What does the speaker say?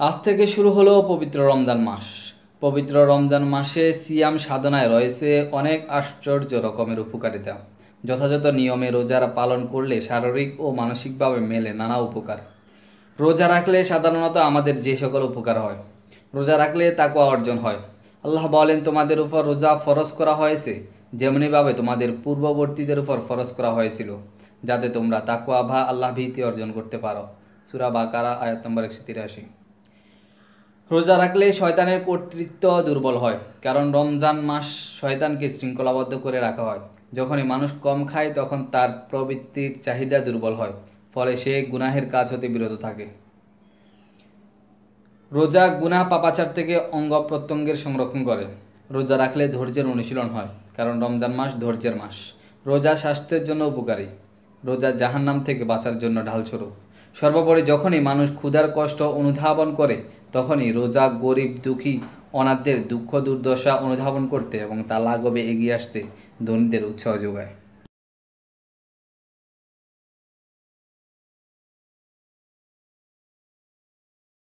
আজ থেকে শুরু হলো পবিত্র রমজান মাস। পবিত্র রমজান মাসে সিয়াম সাধনায় রয়েছে অনেক আশ্চর্য রকমের উপকারিতা। যথাযথ নিয়মে রোজার পালন করলে শারীরিক ও মানসিকভাবে মেলে নানা উপকার। রোজা রাখলে সাধারণত আমাদের যে সকল উপকার হয়, রোজা রাখলে তাকুয়া অর্জন হয়। আল্লাহ বলেন, তোমাদের উপর রোজা ফরজ করা হয়েছে, যেমনিভাবে তোমাদের পূর্ববর্তীদের উপর ফরজ করা হয়েছিল, যাতে তোমরা তাকুয়া ভা আল্লাহ ভীতি অর্জন করতে পারো। সুরা বাকারা, আয়াত নম্বর একশো তিরাশি। রোজা রাখলে শয়তানের কর্তৃত্ব দুর্বল হয়, কারণ রমজান মাস শয়তানকে শৃঙ্খলাবদ্ধ করে রাখা হয়। যখনই মানুষ কম খায়, তখন তার প্রবৃত্তির চাহিদা দুর্বল হয়, ফলে সে গুনাহের কাজ হতে বিরত থাকে। রোজা গুনাহ পাপাচার থেকে অঙ্গ প্রত্যঙ্গের সংরক্ষণ করে। রোজা রাখলে ধৈর্যের অনুশীলন হয়, কারণ রমজান মাস ধৈর্যের মাস। রোজা স্বাস্থ্যের জন্য উপকারী। রোজা জাহান্নাম থেকে বাঁচার জন্য ঢালস্বরূপ। সর্বোপরি যখনই মানুষ ক্ষুধার কষ্ট অনুধাবন করে, তখনই রোজা, গরিব, দুঃখী, অনাথদের দুঃখ দুর্দশা অনুধাবন করতে এবং তা লাঘবে এগিয়ে আসতে ধনীদের উৎসাহ যোগায়।